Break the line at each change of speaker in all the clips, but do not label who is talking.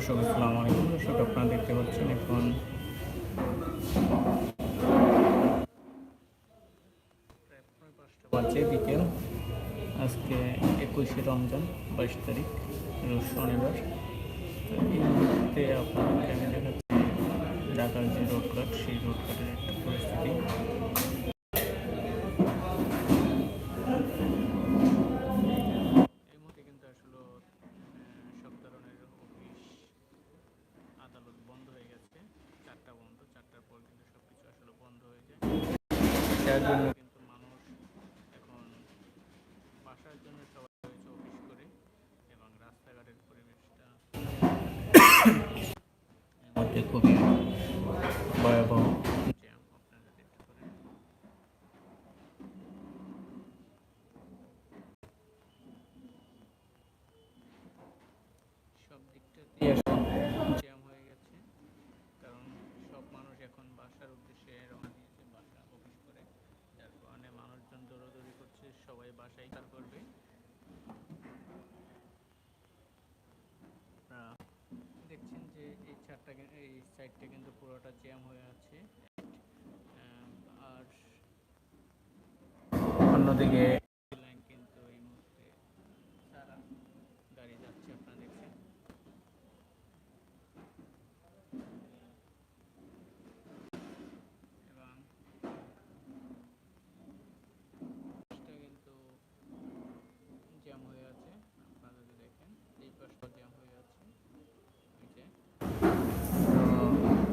দর্শক, আসসালামু আলাইকুম। দর্শক, আপনারা দেখতে পাচ্ছেন এখন বাজে বিকেল আজকে একুশে রমজান, বাইশ তারিখ শনিবার। এই মুহূর্তে আপনাদেরকে আমি দেখাচ্ছি? ঢাকার যে রোড কাট সেই রোড কাটের একটা পরিস্থিতি। জন্য সবাই রয়েছে অফিস করে এবং রাস্তাঘাটের পরিবেশটা এর মধ্যে খুবই ভয়াবহ জ্যাম আপনারা দেখতে পারেন সব দিকটাতেই আসলে জ্যাম হয়ে গেছে কারণ সব মানুষ এখন বাসার উদ্দেশ্যে রওনা দিয়েছে বাসা অফিস করে যার কারণে মানুষজন দৌড়াদৌড়ি করছে সবাই বাসায় কার করবে। দেখছেন যে এই চারটা এই সাইডটা কিন্তু পুরোটা জ্যাম হয়ে আছে। আর অন্যদিকে লাইন কিন্তু এই মুহূর্তে সারা গাড়ি যাচ্ছে আপনারা দেখছেন এবং পাশটা কিন্তু জ্যাম হয়ে আছে আপনারা যদি দেখেন এই পাশটা জ্যাম হয়ে আছে এই যে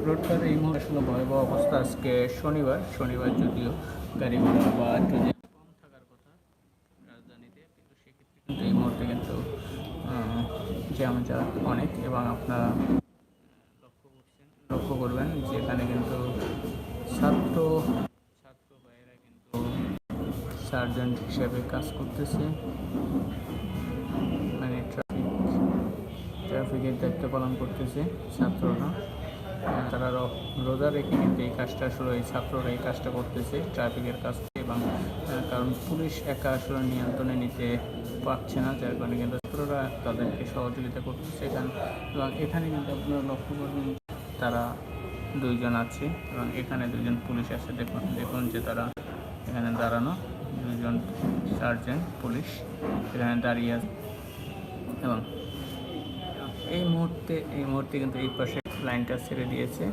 রোডটার এই মুহূর্তে আসলে ভয়াবহ অবস্থা, আজকে শনিবার শনিবার যদিও গাড়ি ঘোড়া বা একটু কম থাকার কথা রাজধানীতে, কিন্তু সেক্ষেত্রে কিন্তু এই মুহূর্তে কিন্তু জ্যাম যা অনেক এবং আপনারা লক্ষ্য করছেন, লক্ষ্য করবেন যেখানে কিন্তু ছাত্র ছাত্র ভাইয়েরা কিন্তু সার্জেন্ট হিসেবে কাজ করতেছে। মানে ট্রাফিক, ট্রাফিকের দায়িত্ব পালন করতেছে ছাত্ররা। তারা রোজা রেখে কিন্তু এই কাজটা আসলে এই ছাত্ররা এই কাজটা করতেছে, ট্রাফিকের কাজ এবং কারণ পুলিশ একা আসলে নিয়ন্ত্রণে নিতে পারছে না, যার কারণে কিন্তু ছাত্ররা তাদেরকে সহযোগিতা করতেছে এখানে, এবং এখানে কিন্তু আপনারা লক্ষ্য করবেন তারা দুইজন আছে এবং এখানে দুজন পুলিশ আছে। দেখুন দেখুন যে তারা এখানে দাঁড়ানো দুজন সার্জেন্ট পুলিশ এখানে দাঁড়িয়ে আছে। এবং এই মুহূর্তে এই মুহূর্তে কিন্তু এই পাশে লাইনটা ছেড়ে দিয়েছে।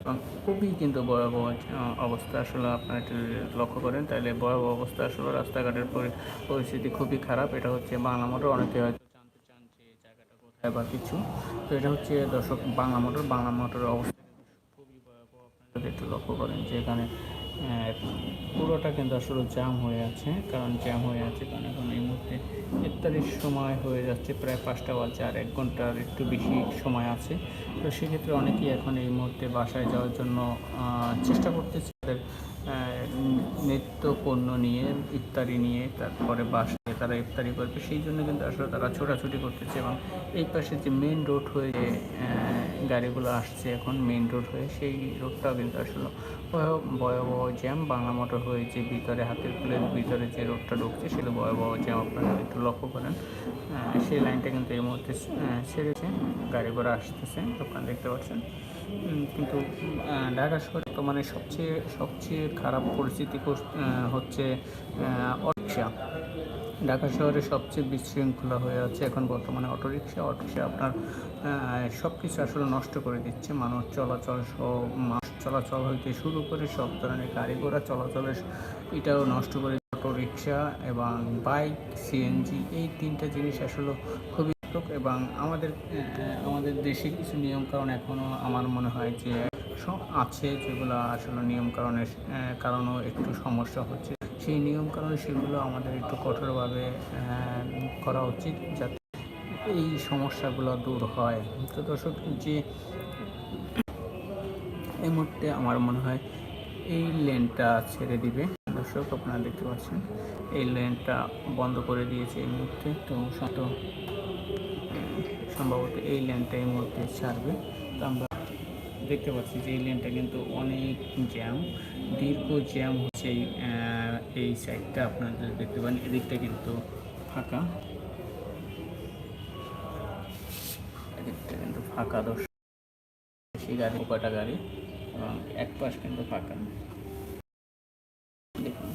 এবং খুবই কিন্তু ভয়াবহ অবস্থা আসলে আপনারা একটু লক্ষ্য করেন। তাহলে ভয়াবহ অবস্থা আসলে রাস্তাঘাটের পরি- পরিস্থিতি খুবই খারাপ। এটা হচ্ছে বাংলা মোটর। অনেকে হয়তো জানতে চান যে জায়গাটা কোথায় বা কিছু। তো এটা হচ্ছে দর্শক, বাংলা মোটর। বাংলা মোটরের অবস্থা খুবই ভয়াবহ। আপনারা একটু লক্ষ্য করেন যে এখানে পুরোটা কিন্তু আসলে জ্যাম হয়ে আছে, কারণ জ্যাম হয়ে আছে কারণ এখন এই মুহূর্তে ইত্যাদির সময় হয়ে যাচ্ছে, প্রায় পাঁচটা বাজে আর এক ঘণ্টার একটু বেশি সময় আছে। তো সেক্ষেত্রে অনেকেই এখন এই মুহূর্তে বাসায় যাওয়ার জন্য চেষ্টা করতেছে তাদের নিত্য পণ্য নিয়ে, ইফতারি নিয়ে, তারপরে বাসায় তারা ইফতারি করবে। সেই জন্য কিন্তু আসলে তারা ছোটাছুটি করতেছে এবং এই পাশে যে মেন রোড হয়ে গাড়িগুলো আসছে এখন মেন রোড হয়ে, সেই রোডটাও কিন্তু আসলে ভয়াবহ জ্যাম বাংলা মোটর হয়ে যে ভিতরে হাতের ফুলের ভিতরে যে রোডটা ঢুকছে সেটা ভয়াবহ জ্যাম আপনারা একটু লক্ষ্য করেন। সেই লাইনটা কিন্তু এই মুহূর্তে ছেড়েছে গাড়ি ঘোড়া আসতেছে আপনারা দেখতে পাচ্ছেন। কিন্তু ঢাকা শহরে তো মানে সবচেয়ে সবচেয়ে খারাপ পরিস্থিতি হচ্ছে অটোরিক্সা ঢাকা শহরে সবচেয়ে বিশৃঙ্খলা হয়ে আছে এখন বর্তমানে অটোরিক্সা অটোরিক্সা আপনার সব কিছু আসলে নষ্ট করে দিচ্ছে। মানুষ চলাচল সহ মাস চলাচল হইতে শুরু করে সব ধরনের গাড়ি ঘোড়া চলাচলের এটাও নষ্ট করে অটো রিক্সা এবং বাইক সিএনজি এই তিনটা জিনিস আসলে খুবই এবং আমাদের আমাদের দেশে কিছু নিয়মকানুন এখনও আমার মনে হয় যে আছে যেগুলো আসলে নিয়মকানুনের কারণেও একটু সমস্যা হচ্ছে। সেই নিয়মকানুন সেগুলো আমাদের একটু কঠোরভাবে করা উচিত যাতে এই সমস্যাগুলো দূর হয়। তো দর্শক যে এই মুহূর্তে আমার মনে হয় এই লেনটা ছেড়ে দিবে। দর্শক আপনারা দেখতে পাচ্ছেন এই লেনটা বন্ধ করে দিয়েছে এই মুহূর্তে। তো শত সম্ভবত এই লেনটা এই মুহূর্তে ছাড়বে। তো আমরা দেখতে পাচ্ছি যে এই লেনটা কিন্তু অনেক জ্যাম দীর্ঘ জ্যাম হচ্ছে এই, সাইডটা আপনারা দেখতে পান এদিকটা কিন্তু ফাঁকা। ফাঁকা দশ গাড়ি কয়টা গাড়ি, এবং এক পাশ কিন্তু ফাঁকা। দেখুন।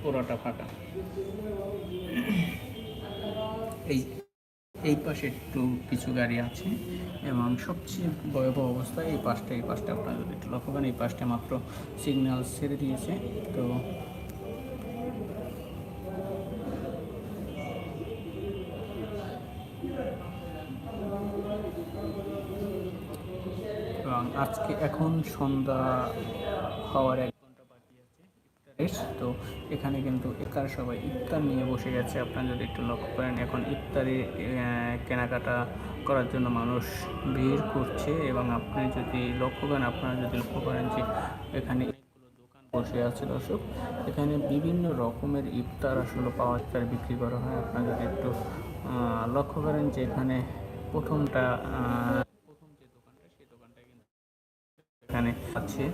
পুরোটা ফাঁকা। এই এই পাশে একটু কিছু গাড়ি আছে, এবং সবচেয়ে ভয়াবহ অবস্থা এই পাশটা। এই পাশটা আপনারা যদি একটু লক্ষ্য করেন, এই পাশটা মাত্র সিগন্যাল ছেড়ে দিয়েছে। তো আজকে এখন সন্ধ্যা হওয়ার এক ঘণ্টা বাকি আছে, ইফতারের। তো এখানে কিন্তু ইফতার সবাই ইফতার নিয়ে বসে গেছে। আপনারা যদি একটু লক্ষ্য করেন, এখন ইফতারি কেনাকাটা করার জন্য মানুষ ভিড় করছে এবং আপনি যদি লক্ষ্য করেন, আপনারা যদি লক্ষ্য করেন যে এখানে বসে আছে দর্শক। এখানে বিভিন্ন রকমের ইফতার আসলে পাওয়া ইফতার বিক্রি করা হয়। আপনারা যদি একটু লক্ষ্য করেন যে এখানে প্রথমটা আহ, প্রথম যে দোকানটা সেই দোকানটা কিন্তু এখানে আছে।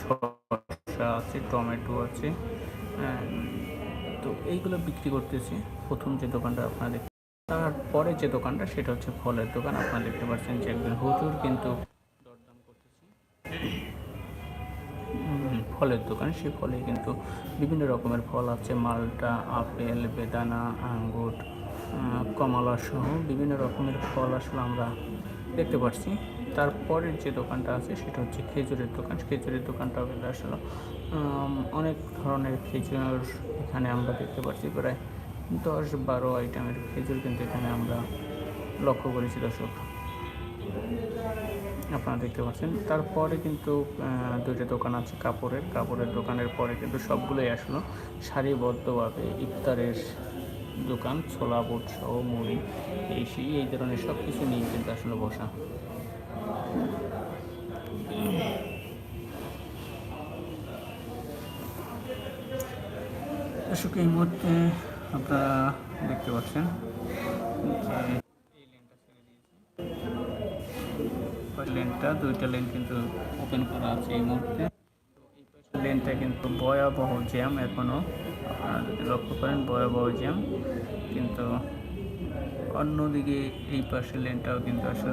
শসা আছে টমেটো আছে তো এইগুলো বিক্রি করতেছে। প্রথম যে দোকানটা আপনারা দেখতে তারপরে যে দোকানটা, সেটা হচ্ছে ফলের দোকান। আপনারা দেখতে পাচ্ছেন যে একজন হুজুর কিন্তু দরদাম করতেছে। ফলের দোকান সেই ফলে কিন্তু বিভিন্ন রকমের ফল আছে। মালটা, আপেল, বেদানা, আঙ্গুর কমলা সহ বিভিন্ন রকমের ফল আসলে আমরা দেখতে পাচ্ছি তারপরের যে দোকানটা আছে সেটা হচ্ছে খেজুরের দোকান। খেজুরের দোকানটাও কিন্তু আসলে অনেক ধরনের খেজুর এখানে আমরা দেখতে পাচ্ছি প্রায় দশ বারো আইটেমের খেজুর কিন্তু এখানে আমরা লক্ষ্য করেছি, দর্শক। আপনারা দেখতে পাচ্ছেন। তারপরে কিন্তু দুইটা দোকান আছে কাপড়ের। কাপড়ের দোকানের পরে কিন্তু সবগুলোই আসলো। সারিবদ্ধভাবে ইফতারের দোকান, ছোলা, বুট সহ মুড়ি, এই সেই, এই ধরনের সব কিছু নিয়ে কিন্তু আসলে বসা। দর্শক, এই মুহূর্তে আপনারা দেখতে পাচ্ছেন যে লেনটা দুইটা লেন কিন্তু ওপেন করা আছে এই মুহূর্তে। লেনটা কিন্তু ভয়াবহ জ্যাম এখনও আপনারা যদি লক্ষ্য করেন, ভয়াবহ জ্যাম কিন্তু অন্যদিকে এই পাশের লেনটাও কিন্তু আসলে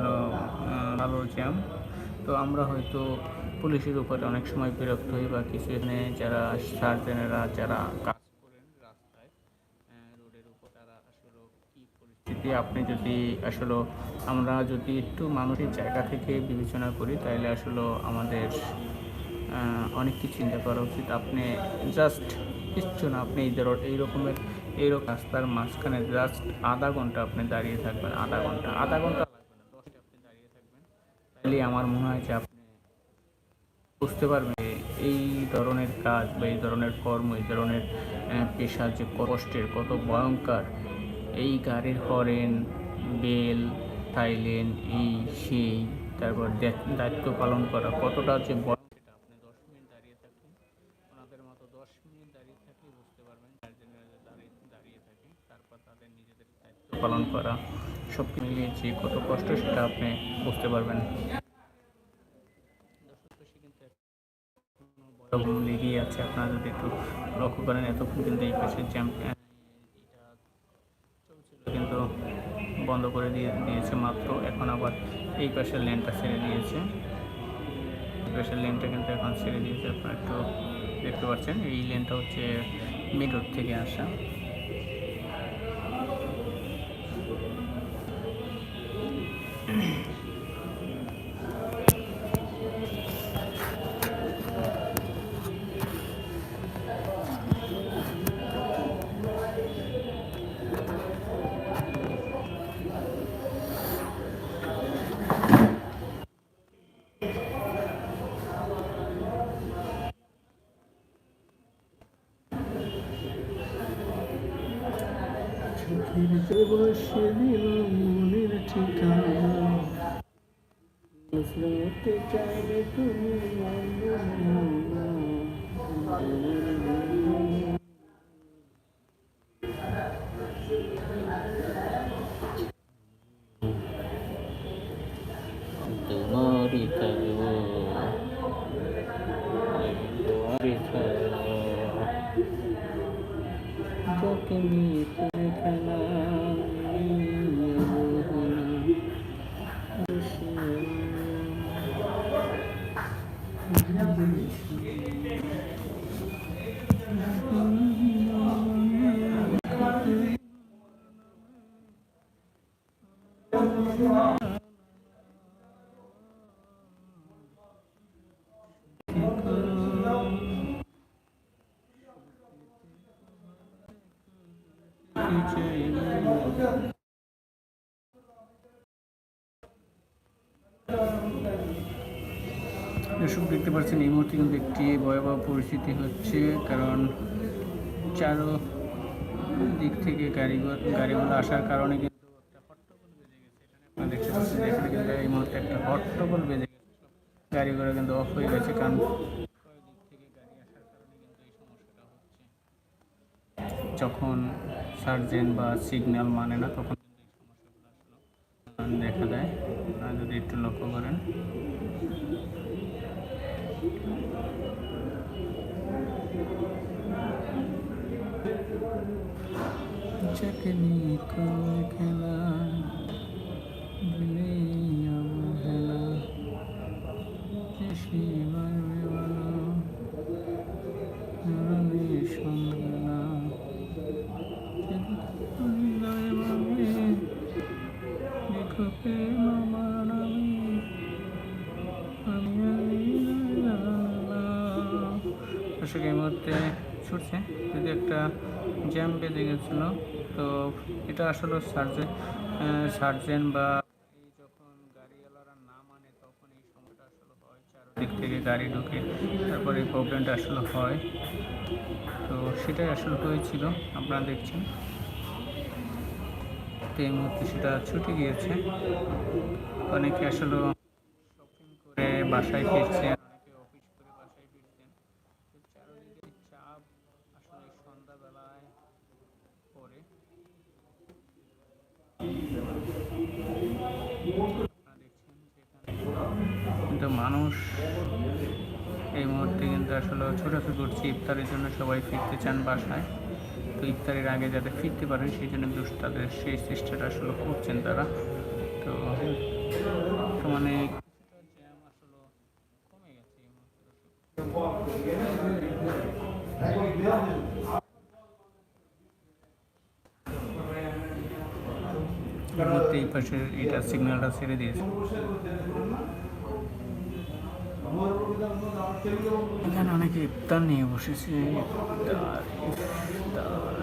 ভালো জ্যাম তো আমরা হয়তো পুলিশের উপরে অনেক সময় বিরক্ত হই বা কিছু এখানে যারা সার্জেনেরা, যারা কাজ করেন রাস্তায় আহ, রোডের উপর তারা আসলে কি পরিস্থিতি আপনি যদি আসলে আমরা যদি একটু মানুষের জায়গা থেকে বিবেচনা করি, তাহলে আসলে আমাদের অনেক কিছু চিন্তা করা উচিত। আপনি জাস্ট কিচ্ছু না, আপনি এই রকমের এইরকম রাস্তার মাঝখানে জাস্ট আধা ঘণ্টা আপনি দাঁড়িয়ে থাকবেন, আধা ঘণ্টা। আধা ঘণ্টা আপনি দাঁড়িয়ে থাকবেন। আমার মনে হয় যে আপনি বুঝতে পারবেন এই ধরনের কাজ বা এই ধরনের কর্ম, এই ধরনের পেশা যে কষ্টের, কত ভয়ঙ্কর এই গাড়ির হরেন, বেল সাইলেন এই সেই, তারপর দায়িত্ব পালন করা, কতটা যে ভয় সেটা আপনি দশ মিনিট দাঁড়িয়ে থাকবেন ওনাদের মতো দশ মিনিট দাঁড়িয়ে থাকলে বুঝতে পারবেন দাঁড়িয়ে দাঁড়িয়ে থাকে, তারপর তাদের নিজেদের দায়িত্ব পালন করা, সব মিলিয়ে যে কত কষ্ট সেটা আপনি বুঝতে পারবেন। লেগেই আছে, আপনারা যদি একটু লক্ষ্য করেন, এতক্ষণ কিন্তু এই পাশে জ্যাম কিন্তু বন্ধ করে দিয়ে দিয়েছে মাত্র। এখন আবার এই পাশের লেনটা ছেড়ে দিয়েছে। এই পাশের লেনটা কিন্তু এখন ছেড়ে দিয়েছে। আপনারা একটু দেখতে পাচ্ছেন, এই লেনটা হচ্ছে মিড রোড থেকে আসা। চোখের বসে দিলাম মনের ঠিকানা তুমি দর্শক, দেখতে পাচ্ছেন, এই মুহূর্তে কিন্তু একটি ভয়াবহ পরিস্থিতি হচ্ছে, কারণ চারো দিক থেকে গাড়ি গাড়িগুলো আসার কারণে কিন্তু একটা হট্টগোল বেজে গেছে। দেখতে কিন্তু এই মুহূর্তে একটা হট্টগোল বেজে গেছে। গাড়িগুলো কিন্তু অফ হয়ে গেছে, কারণ যখন সার্জেন বা সিগন্যাল মানে না তখন দেখা দেয় আপনারা যদি একটু লক্ষ্য করেন। খেলা এটা আসলে সার্জেন সার্জেন বা এই যখন গাড়িওয়ালারা না মানে তখন এই আসলে হয় থেকে গাড়ি ঢুকে তারপরে এই প্রবলেমটা আসলে হয়। তো সেটাই আসলে হয়েছিল, আপনারা দেখছেন। তো এই মুহূর্তে সেটা ছুটে গিয়েছে। অনেকে আসলে শপিং করে বাসায় ফিরছেন অনেকে অফিস করে বাসায় ফিরছেন তো চারদিকে চাপ আসলে এই সন্ধ্যাবেলায় পরে আপনারা দেখছেন যেখানে কিন্তু মানুষ এই মুহূর্তে কিন্তু আসলে ছোটাছুটি করছে। ইফতারের জন্য সবাই ফিরতে চান বাসায়। তো ইফতারের আগে যাতে ফিরতে পারেন, সেই জন্য দুষ্টাদের সেই চেষ্টাটা আসলে করছেন তারা। তো বর্তমানে কিছুটা জ্যাম আসলে কমে গেছে এই মুহূর্তে এই এই পাশে এটা সিগন্যালটা ছেড়ে দিয়েছে। এখানে অনেকে ইফতার নিয়ে বসেছে ইফতার ইফতার।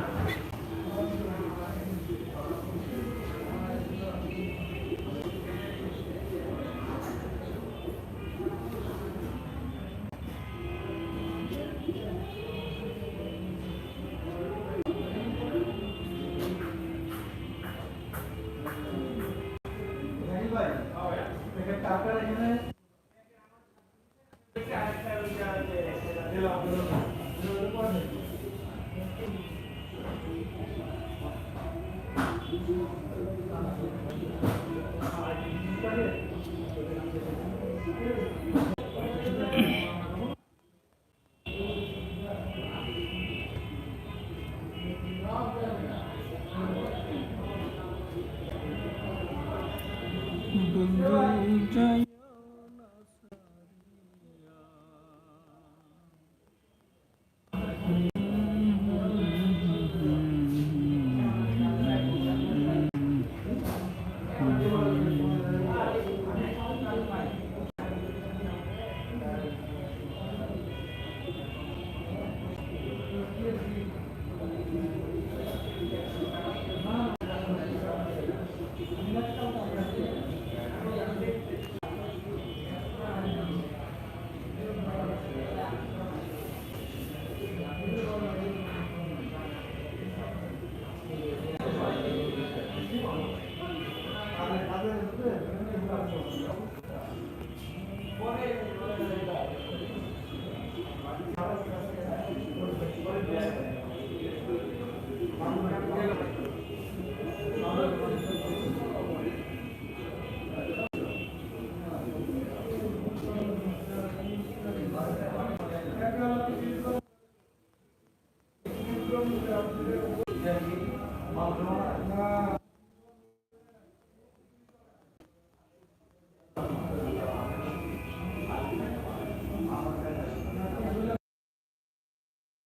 বন্ধু